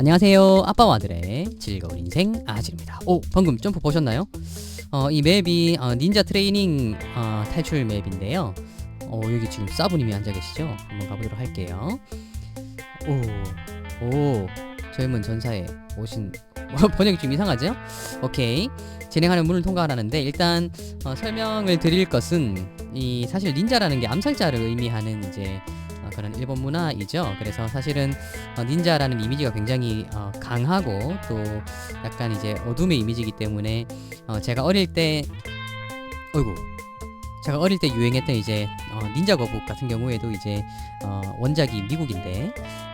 안녕하세요. 아빠와 아들의 즐거운 인생 아질입니다. 오, 방금 점프 보셨나요? 어, 이 맵이 어, 닌자 트레이닝 어, 탈출 맵인데요. 어, 여기 지금 사부님이 앉아 계시죠? 한번 가보도록 할게요. 오, 오, 젊은 전사에 오신 뭐, 번역이 좀 이상하죠? 오케이. 진행하는 문을 통과하라는데 일단 어, 설명을 드릴 것은 이 사실 닌자라는 게 암살자를 의미하는 이제 어, 그런 일본 문화이죠. 그래서 사실은 어, 닌자라는 이미지가 굉장히 어, 강하고 또 약간 이제 어둠의 이미지이기 때문에 어, 제가 어릴 때 어이구 제가 어릴 때 유행했던 이제 어, 닌자 거북 같은 경우에도 이제 어, 원작이 미국인데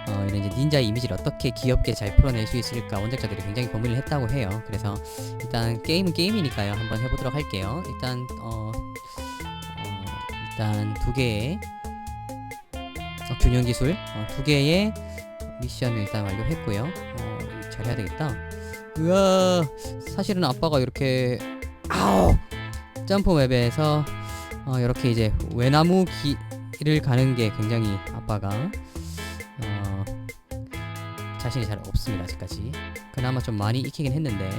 어, 이런 이제 닌자의 이미지를 어떻게 귀엽게 잘 풀어낼 수 있을까 원작자들이 굉장히 고민을 했다고 해요. 그래서 일단 게임은 게임이니까요. 한번 해보도록 할게요. 일단 어, 어 일단 두 개의 어, 균형 기술 어, 두 개의 미션을 일단 완료했고요. 어, 잘 해야 되겠다. 으아, 사실은 아빠가 이렇게 아우 점프 맵에서 어, 이렇게 이제 외나무 길을 가는 게 굉장히 아빠가 어, 자신이 잘 없습니다 아직까지. 그나마 좀 많이 익히긴 했는데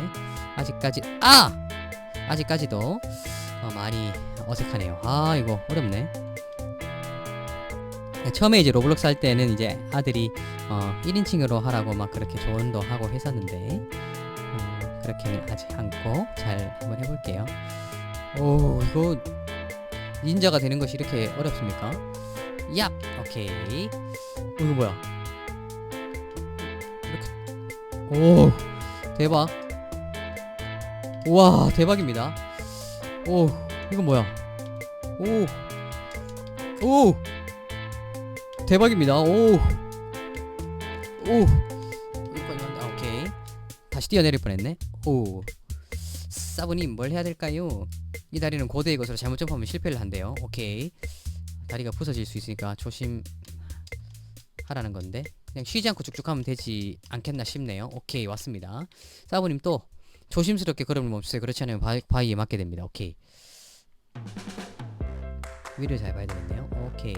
아직까지 아 아직까지도 어, 많이 어색하네요. 아 이거 어렵네. 네, 처음에 이제 로블록스 할 때는 이제 아들이 어, 1인칭으로 하라고 막 그렇게 조언도 하고 했었는데 어, 그렇게는 아직 않고 잘 한번 해볼게요. 오 이거 닌자가 되는 것이 이렇게 어렵습니까? 야 오케이 어, 이거 뭐야? 오 대박 우와 대박입니다. 오 이건 뭐야? 오 오. 대박입니다. 오. 오. 아, 오케이. 다시 뛰어내릴 뻔했네. 오. 사부님 뭘 해야 될까요? 이 다리는 고대의 것으로 잘못 점프하면 실패를 한대요. 오케이. 다리가 부서질 수 있으니까 조심 하라는 건데 그냥 쉬지 않고 쭉쭉 하면 되지 않겠나 싶네요. 오케이 왔습니다. 사부님 또 조심스럽게 걸음을 멈추세요. 그렇지 않으면 바위, 바위에 맞게 됩니다. 오케이. 위를 잘 봐야 되겠네요. 오케이.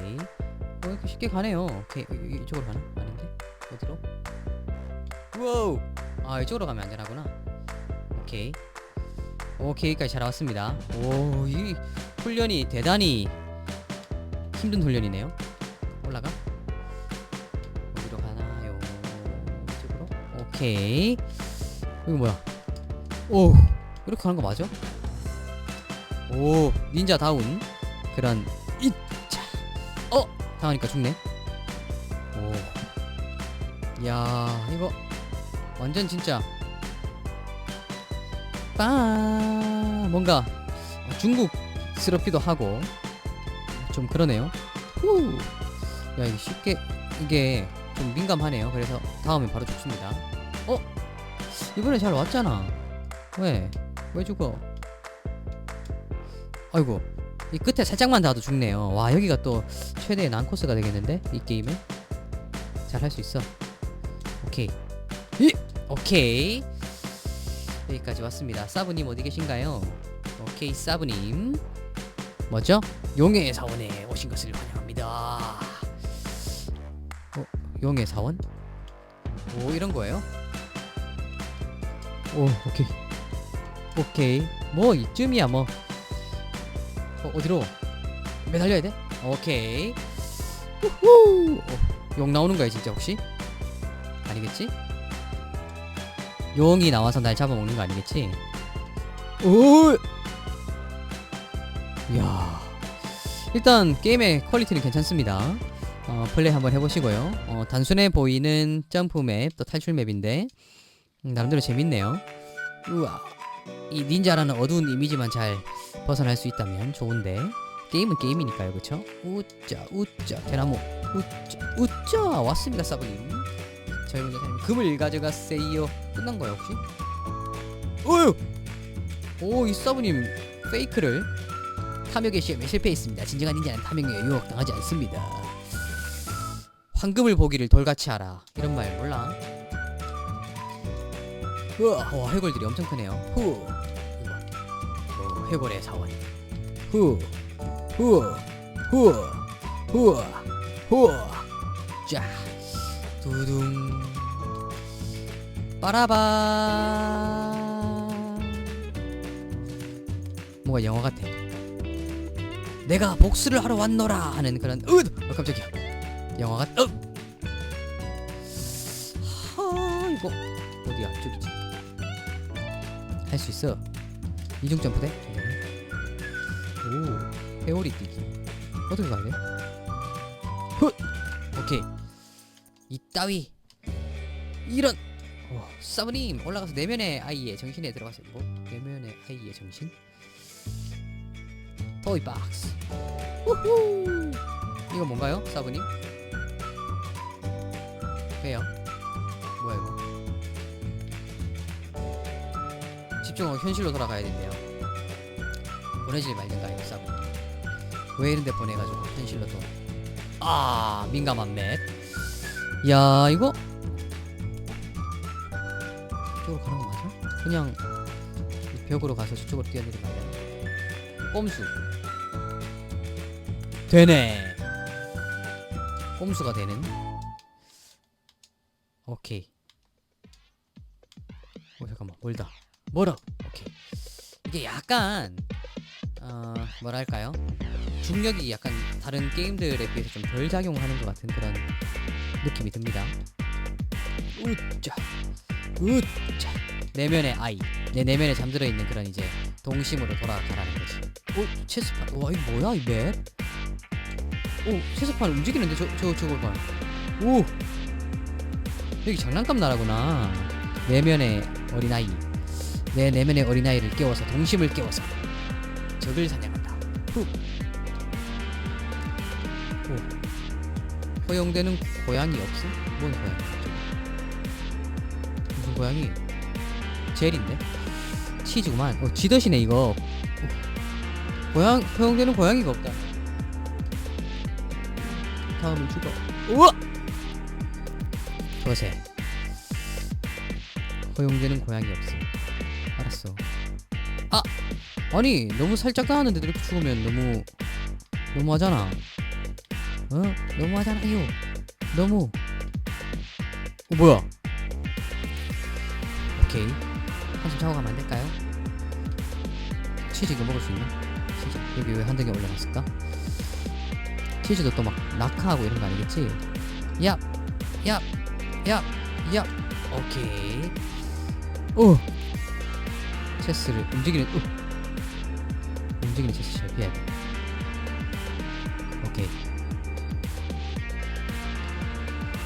어, 이렇게 쉽게 가네요. 오케이. 이- 이- 이 쪽으로 가나? 아닌데? 어디로? 우와우! 아, 이쪽으로 가면 안전하구나. 오케이. 오케이까지 잘 왔습니다. 오, 이 훈련이 대단히 힘든 훈련이네요. 올라가? 어디로 가나요? 이쪽으로? 오케이. 이거 뭐야? 오, 이렇게 가는 거 맞아? 오, 닌자다운 그런. 어, 당하니까 죽네. 오. 야, 이거 완전 진짜 빠 뭔가 중국스럽기도 하고 좀 그러네요. 후. 야, 이게 쉽게 이게 좀 민감하네요. 그래서 다음에 바로 죽습니다. 어? 이번에 잘 왔잖아. 왜? 왜 죽어? 아이고. 이 끝에 살짝만 닿아도 죽네요. 와 여기가 또 최대의 난코스가 되겠는데 이 게임에 잘할 수 있어. 오케이. 이 오케이. 여기까지 왔습니다. 사부님 어디 계신가요? 오케이 사부님. 뭐죠? 용의 사원에 오신 것을 환영합니다. 어 용의 사원? 오 이런 거예요? 오 오케이 오케이 뭐 이쯤이야 뭐. 어, 어디로? 매달려야 돼? 오케이. 우후. 어, 용 나오는 거야 진짜 혹시? 아니겠지? 용이 나와서 날 잡아먹는 거 아니겠지? 오. 야. 일단 게임의 퀄리티는 괜찮습니다. 어, 플레이 한번 해보시고요. 어, 단순해 보이는 점프 맵, 또 탈출 맵인데 음, 나름대로 재밌네요. 우와. 이 닌자라는 어두운 이미지만 잘 벗어날 수 있다면 좋은데. 게임은 게임이니까요 그쵸? 우짜 우짜 대나무. 우짜 우짜 왔습니다 사부님. 젊은 여사님 금을 가져가세요. 끝난 거야 혹시? 어휴! 오이 사부님 페이크를 탐욕의 시험에 실패했습니다. 진정한 닌자는 탐욕에 유혹당하지 않습니다. 황금을 보기를 돌같이 하라. 이런 말 몰라? 어, 해골들이 엄청 크네요. 후. 이거 해골의 사원. 후. 후. 후. 후. 후. 자. 두둥. 빠라바. 뭔가 영화 같아. 내가 복수를 하러 왔노라 하는 그런 으 어, 깜짝이야. 영화 같. 어. 하 이거 어디야? 저기지. 할 수 있어. 이중 점프대? 오. 회오리 뛰기. 어떻게 가야 돼? 훗! 오케이. 이따위. 이런. 오, 사부님 올라가서 내면의 아이의 정신에 들어가서 이거 내면의 아이의 정신. 토이 박스. 우후! 이거 뭔가요 사부님? 왜요? 뭐야 이거 집중하고 현실로 돌아가야 된대요. 보내질 말든가요 사부 왜 이런데 보내가지고 현실로 또 아 민감한 맵 야 이거? 이쪽으로 가는 거 맞아? 그냥 이 벽으로 가서 저쪽으로 뛰어내리면 안 되나? 꼼수. 되네. 꼼수가 되는. 오케이. 오 잠깐만. 멀다 멀어 오케이. 이게 약간 어 뭐랄까요? 중력이 약간 다른 게임들에 비해서 좀 덜 작용하는 것 같은 그런 느낌이 듭니다. 우짜 우짜 내면의 아이 내 내면에 잠들어 있는 그런 이제 동심으로 돌아가라는 거지. 오 체스판. 와 이거 뭐야 이 맵? 오 체스판 움직이는데 저, 저 저걸 봐오. 여기 장난감 나라구나. 내면의 어린아이 내 내면의 어린아이를 깨워서 동심을 깨워서 적을 사냥한다 후. 오. 허용되는 고양이 없음? 뭔 고양이? 무슨 고양이? 젤인데? 치즈구만. 어, 지더시네 이거. 어. 고양 허용되는 고양이가 없다. 다음은 죽어. 우와! 저세. 허용되는 고양이 없음. 알았어. 아! 아니 너무 살짝 나왔는데 이렇게 죽으면 너무 너무하잖아. 어? 너무하잖아요. 너무. 어 뭐야? 오케이. 한숨 자고 가면 안 될까요? 치즈 이거 먹을 수 있나? 치즈 여기 왜한 덩이 올려놨을까? 치즈도 또 막 낙하하고 이런 거 아니겠지? 야, 야, 야, 야. 오케이. 오. 체스를 움직이는. 오. 움직이는 체스 잘 피해야 돼. 오케이.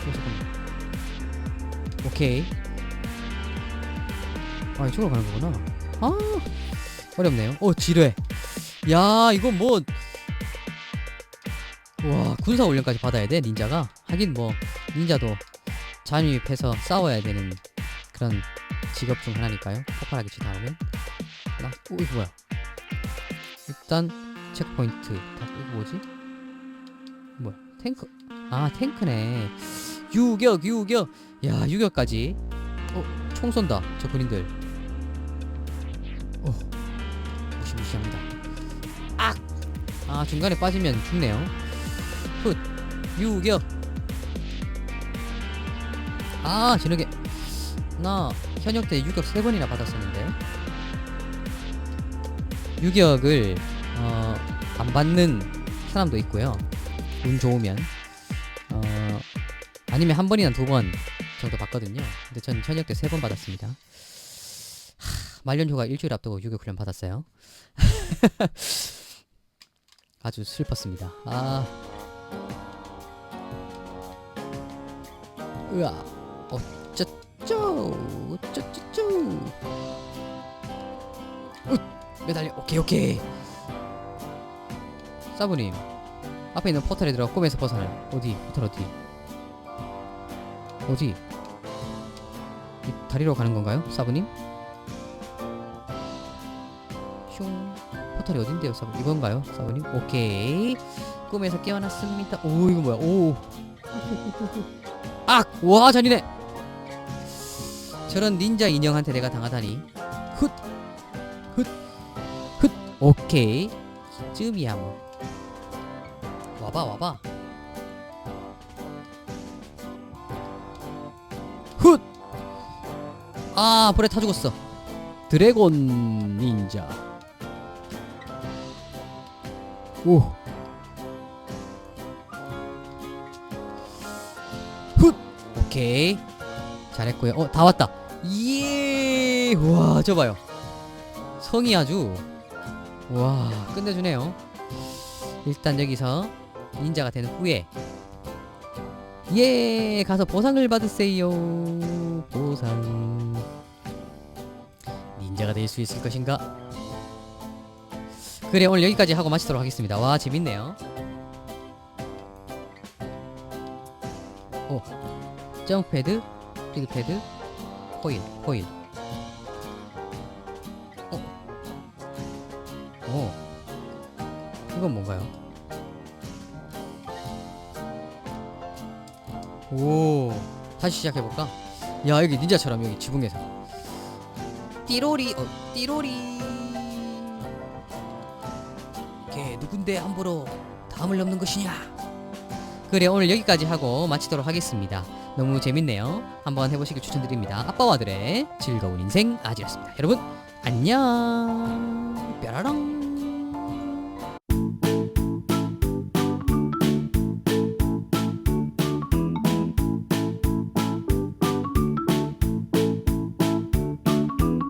어, 잠깐만. 오케이. 아, 이쪽으로 가는 거구나. 아, 어렵네요. 오, 지뢰. 야, 이거 뭐. 와, 군사 훈련까지 받아야 돼, 닌자가? 하긴 뭐, 닌자도 잠입해서 싸워야 되는 그런 직업 중 하나니까요. 폭발하기 지나오면. 하나, 오, 이거 뭐야? 일단, 체크포인트. 다, 이거 뭐지? 뭐야? 탱크. 아, 탱크네. 유격, 유격. 야, 유격까지. 어, 총 쏜다. 저 군인들. 어, 무시무시합니다. 악! 아, 중간에 빠지면 죽네요. 훗, 유격. 아, 지르게. 나 현역 때 유격 세 번이나 받았었는데. 유격을 어, 안 받는 사람도 있고요. 운 좋으면 어, 아니면 한 번이나 두 번 정도 받거든요. 근데 전 현역 때 세 번 받았습니다. 하, 말년 휴가 일주일 앞두고 유교 훈련 받았어요. 아주 슬펐습니다. 아, 으아, 어 어쩌쩌쩌. 우, 매달려. 오케이 오케이. 사부님, 앞에 있는 포털에 들어가 꿈에서 벗어나. 어디? 포털 어디? 어디? 이 다리로 가는 건가요, 사부님? 슝. 포털이 어딘데요, 사부? 이건가요, 사부님? 오케이. 꿈에서 깨어났습니다. 오, 이거 뭐야? 오. 악! 와, 잔인해. 저런 닌자 인형한테 내가 당하다니. 훗, 훗, 훗. 오케이. 쯤이야 뭐. 와봐, 와봐. 훗! 아 불에 타 죽었어 드래곤 닌자 오 훗! 오케이 잘했고요 어 다 왔다 예! 와, 저 봐요. 성이 아주 와, 끝내주네요. 일단 여기서 닌자가 된 후에 예, 가서 보상을 받으세요. 보상. 닌자가 될 수 있을 것인가? 그래, 오늘 여기까지 하고 마치도록 하겠습니다. 와, 재밌네요. 오, 점프패드, 스피드패드, 코일, 코일. 어? 오. 이건 뭔가요? 오. 다시 시작해볼까? 야, 여기 닌자처럼 여기 지붕에서. 띠로리, 어, 띠로리. 걔 누군데 함부로 담을 넘는 것이냐? 그래, 오늘 여기까지 하고 마치도록 하겠습니다. 너무 재밌네요. 한번 해보시길 추천드립니다. 아빠와 아들의 즐거운 인생 아지였습니다. 여러분 안녕. 뾰라랑.